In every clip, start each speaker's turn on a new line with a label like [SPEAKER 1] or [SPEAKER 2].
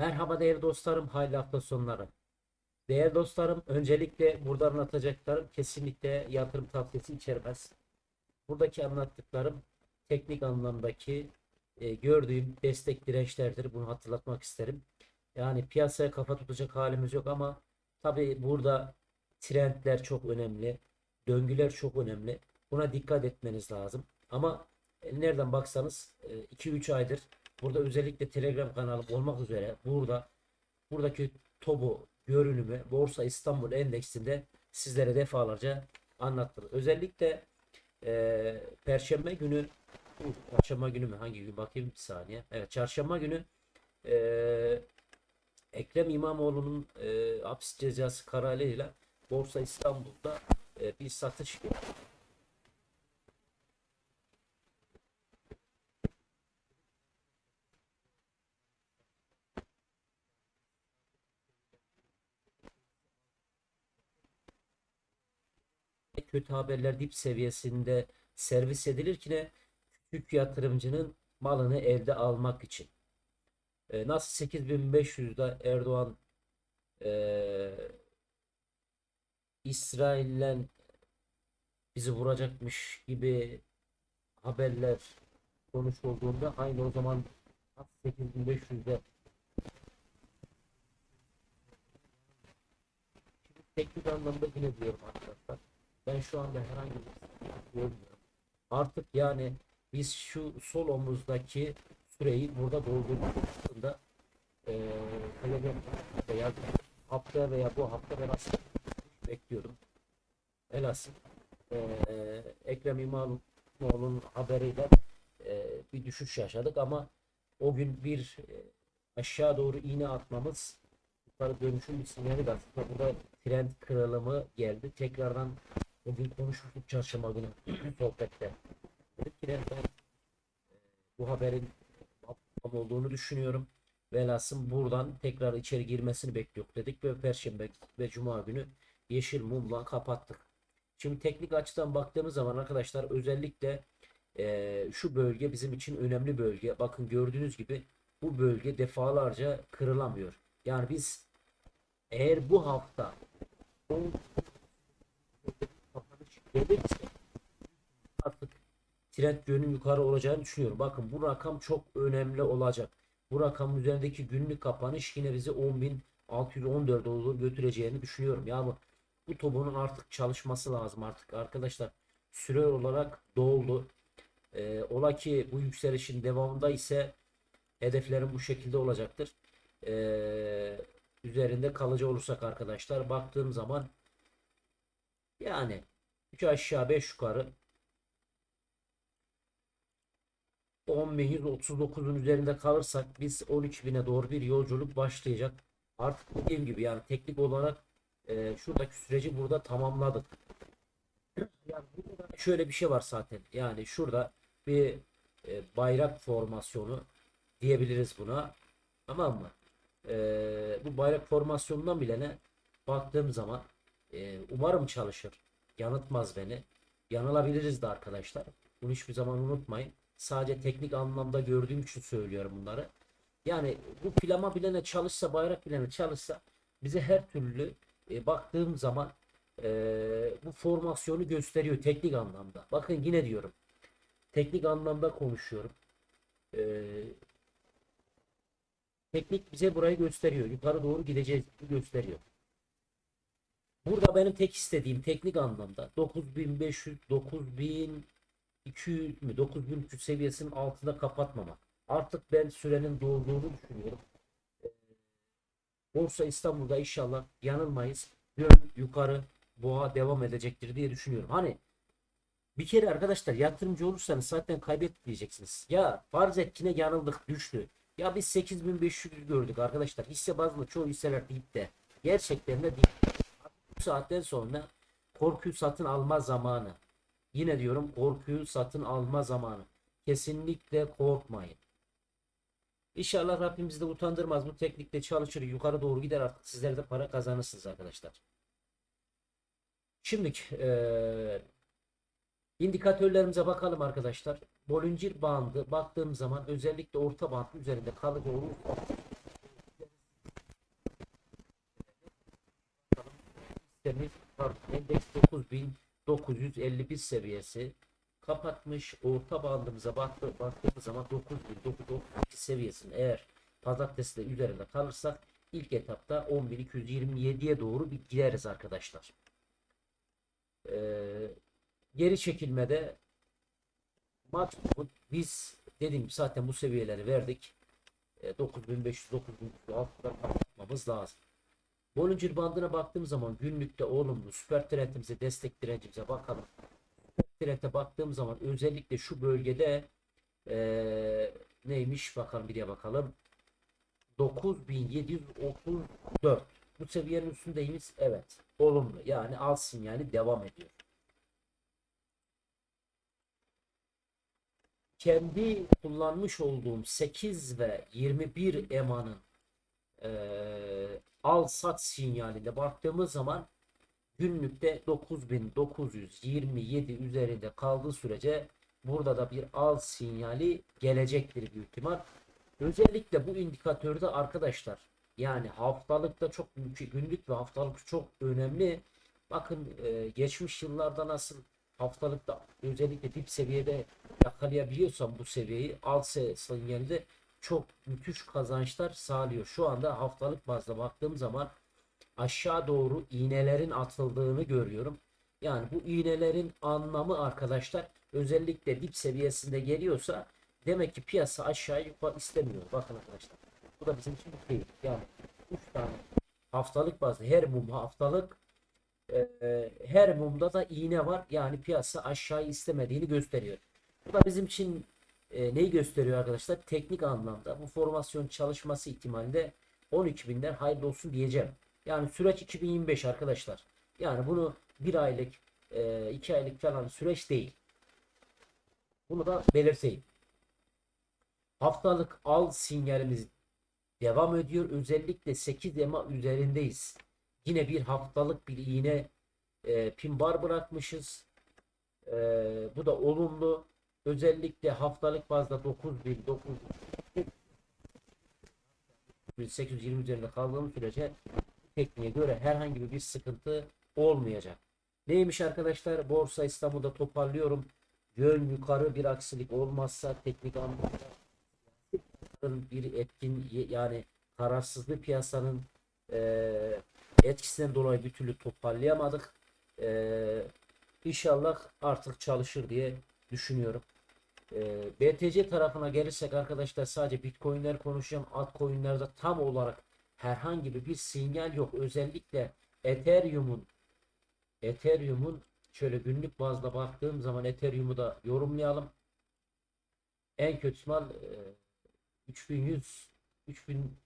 [SPEAKER 1] Merhaba değerli dostlarım, hayırlı hafta sonları. Değerli dostlarım, öncelikle burada anlatacaklarım kesinlikle yatırım tavsiyesi içermez. Buradaki anlattıklarım teknik anlamdaki e, gördüğüm destek dirençlerdir. Bunu hatırlatmak isterim. Yani piyasaya kafa tutacak halimiz yok ama tabii burada trendler çok önemli. Döngüler çok önemli. Buna dikkat etmeniz lazım. Ama e, nereden baksanız 2-3 aydır burada özellikle Telegram kanalım olmak üzere burada buradaki TOBO görünümü Borsa İstanbul Endeksinde sizlere defalarca anlattım. Özellikle e, Perşembe günü Çarşamba günü mü? Hangi gün? Bakayım bir saniye. Evet, Çarşamba günü e, Ekrem İmamoğlu'nun e, hapis cezası kararıyla Borsa İstanbul'da e, bir satış kötü haberler dip seviyesinde servis edilirken küçük yatırımcının malını elde almak için. E, nasıl 8500'de Erdoğan e, İsrail'le bizi vuracakmış gibi haberler konuşulduğunda aynı o zaman 8500'de Şimdi teknik anlamda yine diyorum arkadaşlar. Ben şu anda herhangi bir görmüyorum. Artık yani biz şu sol omuzdaki süreyi burada doldurduğumuzda eee Telegram veya hafta veya bu hafta ben aslında bekliyordum. Velhasıl eee Ekrem İmamoğlu'nun haberiyle eee, bir düşüş yaşadık ama o gün bir eee, aşağı doğru iğne atmamız yukarı dönüşüm bir sinyali de burada trend kırılımı geldi. Tekrardan bugün konuşmuştuk çarşamba günü sohbette. Dedik ki ben e, bu haberin tam olduğunu düşünüyorum. Velhasıl buradan tekrar içeri girmesini bekliyoruz dedik ve Perşembe ve Cuma günü yeşil mumla kapattık. Şimdi teknik açıdan baktığımız zaman arkadaşlar özellikle e, şu bölge bizim için önemli bölge. Bakın gördüğünüz gibi bu bölge defalarca kırılamıyor. Yani biz eğer bu hafta gelirse artık trend yönü yukarı olacağını düşünüyorum. Bakın bu rakam çok önemli olacak. Bu rakamın üzerindeki günlük kapanış yine bizi 10.614 olur götüreceğini düşünüyorum. Ya bu, tobonun artık çalışması lazım artık arkadaşlar. Süre olarak doldu. Ee, ola ki bu yükselişin devamında ise hedeflerim bu şekilde olacaktır. Ee, üzerinde kalıcı olursak arkadaşlar baktığım zaman yani 3 aşağı 5 yukarı 10.139'un üzerinde kalırsak biz 13.000'e doğru bir yolculuk başlayacak. Artık dediğim gibi yani teknik olarak e, şuradaki süreci burada tamamladık. Yani şöyle bir şey var zaten. Yani şurada bir e, bayrak formasyonu diyebiliriz buna. Tamam mı? E, bu bayrak formasyonundan bile ne baktığım zaman e, umarım çalışır. Yanıltmaz beni. Yanılabiliriz de arkadaşlar. Bunu hiçbir zaman unutmayın. Sadece teknik anlamda gördüğüm için söylüyorum bunları. Yani bu plama bilene çalışsa, bayrak bilene çalışsa bize her türlü e, baktığım zaman e, bu formasyonu gösteriyor teknik anlamda. Bakın yine diyorum. Teknik anlamda konuşuyorum. E, teknik bize burayı gösteriyor. Yukarı doğru gideceğiz gösteriyor. Burada benim tek istediğim teknik anlamda 9500 9200 mü 9300 seviyesinin altında kapatmamak. Artık ben sürenin dolduğunu düşünüyorum. Ee, Borsa İstanbul'da inşallah yanılmayız. Yön yukarı boğa devam edecektir diye düşünüyorum. Hani bir kere arkadaşlar yatırımcı olursanız zaten kaybetmeyeceksiniz. Ya farz et yine yanıldık düştü. Ya biz 8500 gördük arkadaşlar. Hisse bazlı çoğu hisseler deyip de gerçekten de değil. Saatten sonra korkuyu satın alma zamanı. Yine diyorum korkuyu satın alma zamanı. Kesinlikle korkmayın. İnşallah Rabbim bizi de utandırmaz. Bu teknikle çalışır. Yukarı doğru gider artık. Sizler de para kazanırsınız arkadaşlar. Şimdi eee indikatörlerimize bakalım arkadaşlar. Bollinger bandı baktığım zaman özellikle orta band üzerinde kalıcı olursa hissemiz var. Endeks 9951 seviyesi kapatmış. Orta bandımıza baktı, baktığımız zaman 9932 seviyesini eğer pazartesi de üzerinde kalırsak ilk etapta 10227'ye doğru bir gideriz arkadaşlar. Ee, geri çekilmede maksimum biz dediğim zaten bu seviyeleri verdik. E, 9500 9300 altında kapatmamız lazım. Bollinger bandına baktığım zaman günlükte olumlu süper trendimize destek direncimize bakalım. Süper trende baktığım zaman özellikle şu bölgede e, neymiş bakalım bir de bakalım. 9734 bu seviyenin üstündeyiz. Evet. Olumlu. Yani al sinyali devam ediyor. Kendi kullanmış olduğum 8 ve 21 emanın eee al sat sinyaline baktığımız zaman günlükte 9927 üzerinde kaldığı sürece burada da bir al sinyali gelecektir büyük ihtimal. Özellikle bu indikatörde arkadaşlar yani haftalıkta çok günlük ve haftalık çok önemli. Bakın e, geçmiş yıllarda nasıl haftalıkta özellikle dip seviyede yakalayabiliyorsam bu seviyeyi alt sinyalde çok müthiş kazançlar sağlıyor. Şu anda haftalık bazda baktığım zaman aşağı doğru iğnelerin atıldığını görüyorum. Yani bu iğnelerin anlamı arkadaşlar özellikle dip seviyesinde geliyorsa demek ki piyasa aşağı yukarı istemiyor. Bakın arkadaşlar. Bu da bizim için keyif. Yani 3 tane haftalık bazda her mum haftalık e, e, her mumda da iğne var. Yani piyasa aşağı istemediğini gösteriyor. Bu da bizim için e, neyi gösteriyor arkadaşlar? Teknik anlamda bu formasyon çalışması ihtimalinde 12 binler hayırlı olsun diyeceğim. Yani süreç 2025 arkadaşlar. Yani bunu bir aylık, e, iki aylık falan süreç değil. Bunu da belirteyim. Haftalık al sinyalimiz devam ediyor. Özellikle 8 ema üzerindeyiz. Yine bir haftalık bir iğne e, pin bar bırakmışız. E, bu da olumlu. Özellikle haftalık bazda 9000 9820 üzerinde kaldığımız sürece tekniğe göre herhangi bir sıkıntı olmayacak. Neymiş arkadaşlar? Borsa İstanbul'da toparlıyorum. Yön yukarı bir aksilik olmazsa teknik anlamda bir etkin yani kararsızlık piyasanın e, etkisinden dolayı bir türlü toparlayamadık. E, inşallah artık çalışır diye düşünüyorum. E, BTC tarafına gelirsek arkadaşlar sadece Bitcoin'ler konuşacağım. Altcoin'lerde tam olarak herhangi bir sinyal yok. Özellikle Ethereum'un Ethereum'un şöyle günlük bazda baktığım zaman Ethereum'u da yorumlayalım. En kötü ihtimal e, 3100 3000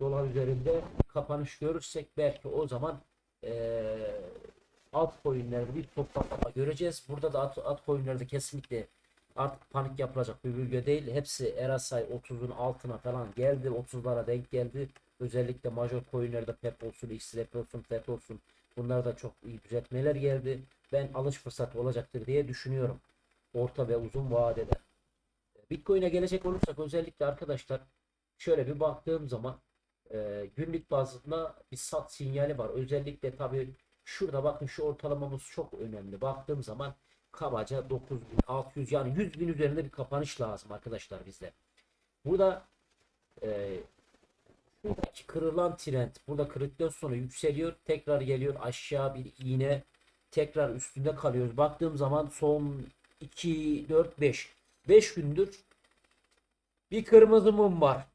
[SPEAKER 1] dolar üzerinde kapanış görürsek belki o zaman eee altcoin'lerde bir toplama göreceğiz. Burada da alt, altcoin'lerde kesinlikle artık panik yapılacak bir bölge değil. Hepsi RSI 30'un altına falan geldi. 30'lara denk geldi. Özellikle major coin'lerde PEP olsun, XRP olsun, FET olsun. Bunlarda çok iyi düzeltmeler geldi. Ben alış fırsatı olacaktır diye düşünüyorum. Orta ve uzun vadede. Bitcoin'e gelecek olursak özellikle arkadaşlar şöyle bir baktığım zaman e, günlük bazında bir sat sinyali var. Özellikle tabii şurada bakın şu ortalamamız çok önemli. Baktığım zaman kabaca 9600 yani 100 bin üzerinde bir kapanış lazım arkadaşlar bizde. Burada e, şuradaki kırılan trend burada kırıktan sonra yükseliyor. Tekrar geliyor aşağı bir iğne. Tekrar üstünde kalıyoruz. Baktığım zaman son 2, 4, 5 5 gündür bir kırmızı mum var.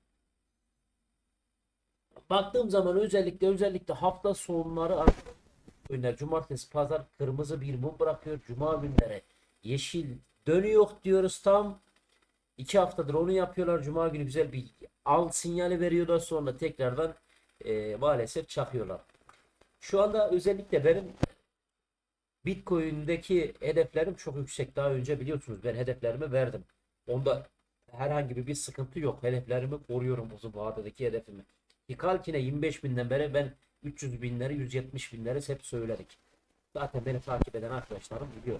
[SPEAKER 1] Baktığım zaman özellikle özellikle hafta sonları günler cumartesi pazar kırmızı bir mum bırakıyor. Cuma günleri yeşil dönüyor diyoruz tam. iki haftadır onu yapıyorlar. Cuma günü güzel bir al sinyali veriyorlar sonra tekrardan e, maalesef çakıyorlar. Şu anda özellikle benim Bitcoin'deki hedeflerim çok yüksek. Daha önce biliyorsunuz ben hedeflerimi verdim. Onda herhangi bir sıkıntı yok. Hedeflerimi koruyorum uzun vadedeki hedefimi. Hikalkine 25 binden beri ben 300 binleri 170 binleri hep söyledik. Zaten beni takip eden arkadaşlarım biliyor.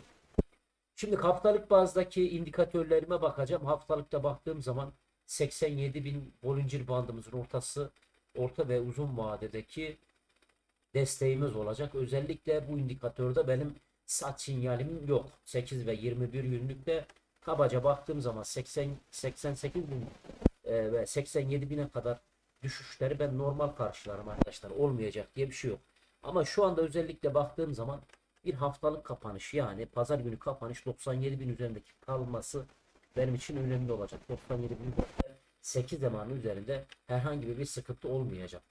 [SPEAKER 1] Şimdi haftalık bazdaki indikatörlerime bakacağım. Haftalıkta baktığım zaman 87 bin Bollinger bandımızın ortası orta ve uzun vadedeki desteğimiz olacak. Özellikle bu indikatörde benim sat sinyalim yok. 8 ve 21 günlükte kabaca baktığım zaman 80 88 bin e, ve 87 bine kadar düşüşleri ben normal karşılarım arkadaşlar. Olmayacak diye bir şey yok. Ama şu anda özellikle baktığım zaman bir haftalık kapanış yani pazar günü kapanış 97 bin üzerindeki kalması benim için önemli olacak. 97 bin üzerinde 8 zamanı üzerinde herhangi bir sıkıntı olmayacak.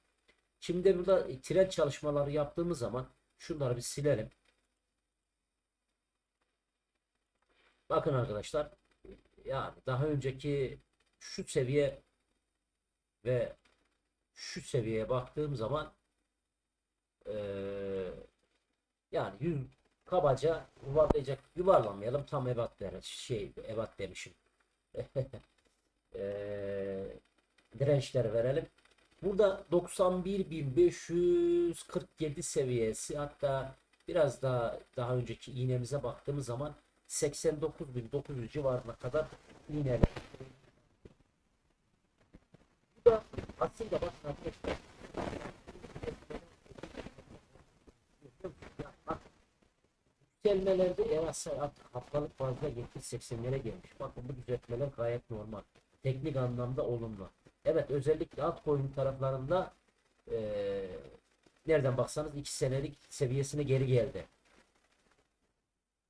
[SPEAKER 1] Şimdi burada trend çalışmaları yaptığımız zaman şunları bir silelim. Bakın arkadaşlar yani daha önceki şu seviye ve şu seviyeye baktığım zaman eee, yani yüz kabaca yuvarlayacak yuvarlamayalım tam ebat der şey ebat demişim. Eee dirençler verelim. Burada 91.547 seviyesi hatta biraz daha daha önceki iğnemize baktığımız zaman 89.900 civarına kadar iğneler bu da aslında bakın arkadaşlar Bak, Yükselmelerde ERAS'a artık haftalık fazla 70-80'lere gelmiş. Bakın bu düzeltmeler gayet normal. Teknik anlamda olumlu. Evet özellikle altcoin taraflarında eee, nereden baksanız 2 senelik seviyesine geri geldi.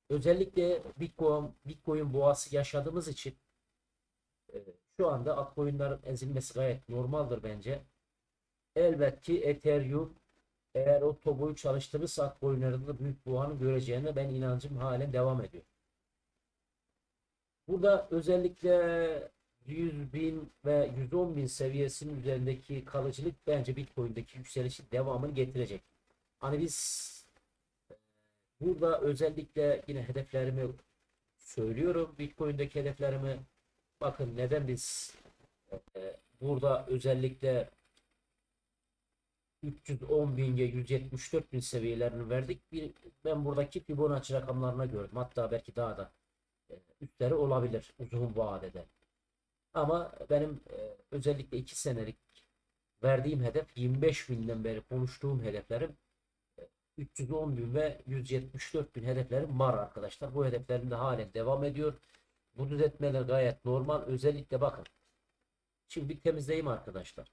[SPEAKER 1] Özellikle Bitcoin, Bitcoin boğası yaşadığımız için şu anda altcoin'lerin ezilmesi gayet normaldir bence. Elbette ki Ethereum eğer o toboyu çalıştırırsa altcoin'lerinde büyük boğanı göreceğine ben inancım halen devam ediyor. Burada özellikle 100 bin ve 110 bin seviyesinin üzerindeki kalıcılık bence Bitcoin'deki yükselişin devamını getirecek. Hani biz e, burada özellikle yine hedeflerimi söylüyorum. Bitcoin'deki hedeflerimi bakın neden biz e, burada özellikle 310 bin ve 174 bin seviyelerini verdik. Bir, ben buradaki Fibonacci rakamlarına gördüm. Hatta belki daha da e, üstleri olabilir uzun vadede. Ama benim e, özellikle 2 senelik verdiğim hedef 25 binden beri konuştuğum hedeflerim e, 310 bin ve 174 bin hedeflerim var arkadaşlar. Bu hedeflerim de halen devam ediyor. Bu düzeltmeler gayet normal. Özellikle bakın. Şimdi bir temizleyeyim arkadaşlar.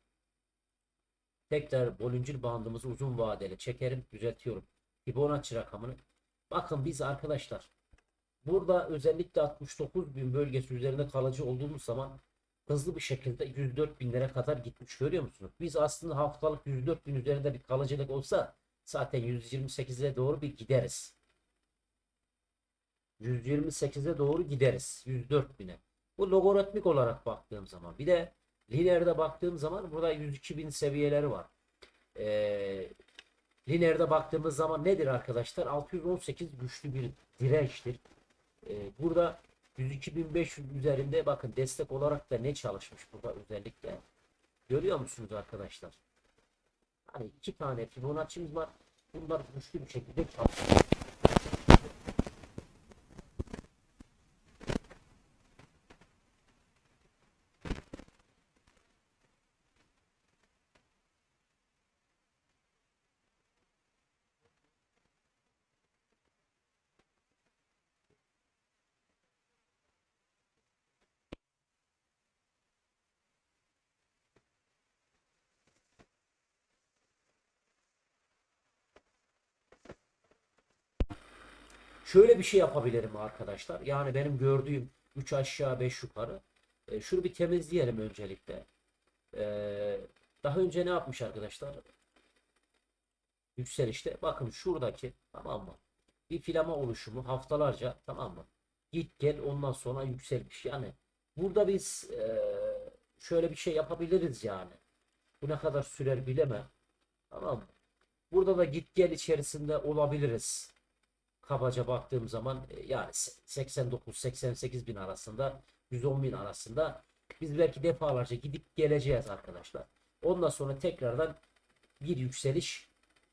[SPEAKER 1] Tekrar bölüncül bandımızı uzun vadeli çekerim, düzeltiyorum. Fibonacci rakamını. Bakın biz arkadaşlar burada özellikle 69 bin bölgesi üzerinde kalıcı olduğumuz zaman hızlı bir şekilde 104 binlere kadar gitmiş görüyor musunuz? Biz aslında haftalık 104 bin üzerinde bir kalıcılık olsa zaten 128'e doğru bir gideriz. 128'e doğru gideriz. 104 bine. Bu logaritmik olarak baktığım zaman. Bir de lineerde baktığım zaman burada 102 bin seviyeleri var. Ee, lineerde baktığımız zaman nedir arkadaşlar? 618 güçlü bir dirençtir. Ee, burada 102.500 üzerinde bakın destek olarak da ne çalışmış burada özellikle. Görüyor musunuz arkadaşlar? Hani iki tane Fibonacci'miz var. Bunlar güçlü bir şekilde çalışıyor. Şöyle bir şey yapabilirim arkadaşlar. Yani benim gördüğüm 3 aşağı 5 yukarı. E, şunu bir temizleyelim öncelikle. E, daha önce ne yapmış arkadaşlar? Yükselişte. Bakın şuradaki tamam mı? Bir filama oluşumu haftalarca tamam mı? Git gel ondan sonra yükselmiş. Yani burada biz e, şöyle bir şey yapabiliriz yani. Bu ne kadar sürer bilemem. Tamam mı? Burada da git gel içerisinde olabiliriz kabaca baktığım zaman e, yani 89-88 bin arasında 110 bin arasında biz belki defalarca gidip geleceğiz arkadaşlar. Ondan sonra tekrardan bir yükseliş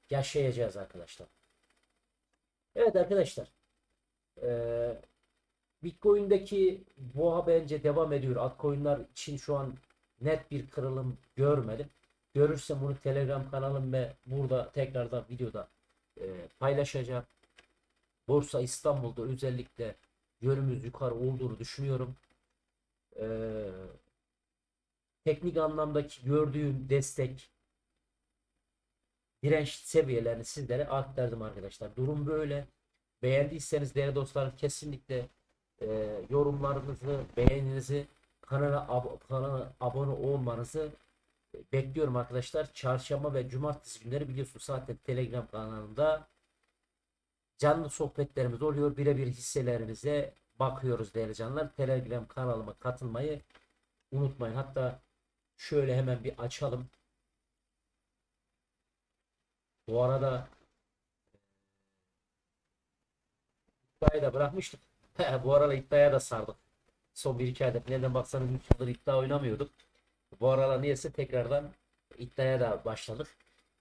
[SPEAKER 1] yaşayacağız arkadaşlar. Evet arkadaşlar. Ee, Bitcoin'deki boğa bence devam ediyor. Altcoin'ler için şu an net bir kırılım görmedim. Görürsem bunu Telegram kanalım ve burada tekrardan videoda e, paylaşacağım. Borsa İstanbul'da özellikle yönümüz yukarı olduğunu düşünüyorum. Ee, teknik anlamdaki gördüğüm destek direnç seviyelerini sizlere aktardım arkadaşlar. Durum böyle. Beğendiyseniz değerli dostlarım kesinlikle e, yorumlarınızı, beğeninizi, kanala, ab- kanala abone olmanızı e, bekliyorum arkadaşlar. Çarşamba ve cumartesi günleri biliyorsunuz zaten Telegram kanalında canlı sohbetlerimiz oluyor. Birebir hisselerimize bakıyoruz değerli canlar. Telegram kanalıma katılmayı unutmayın. Hatta şöyle hemen bir açalım. Bu arada iddiayı da bırakmıştık. Bu arada iddiaya da sardık. Son 1-2 ayda nereden baksanız 3 yıldır iddia oynamıyorduk. Bu aralar niyeyse tekrardan iddiaya da başladık.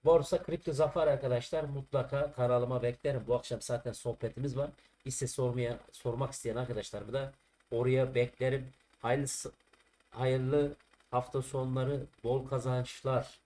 [SPEAKER 1] Borsa Kripto Zafer arkadaşlar mutlaka kanalıma beklerim. Bu akşam zaten sohbetimiz var. Hisse sormaya sormak isteyen arkadaşlarımı da oraya beklerim. Hayırlı hayırlı hafta sonları, bol kazançlar